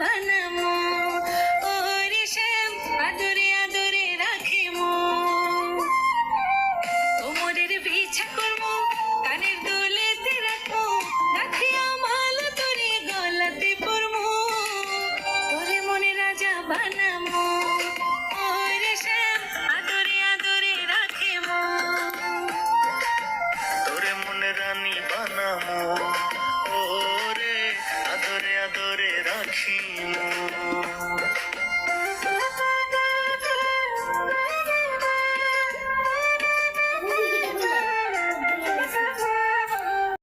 বানামো, ওরে শ্যাম, আদরে আদরে রাখিমো। তোমরের বিছা করব কানের দোলেতে রাখব রাখিয়া মাল তোরে গলাতে পড়মো তোরে মনে রাজা বানামো। machine.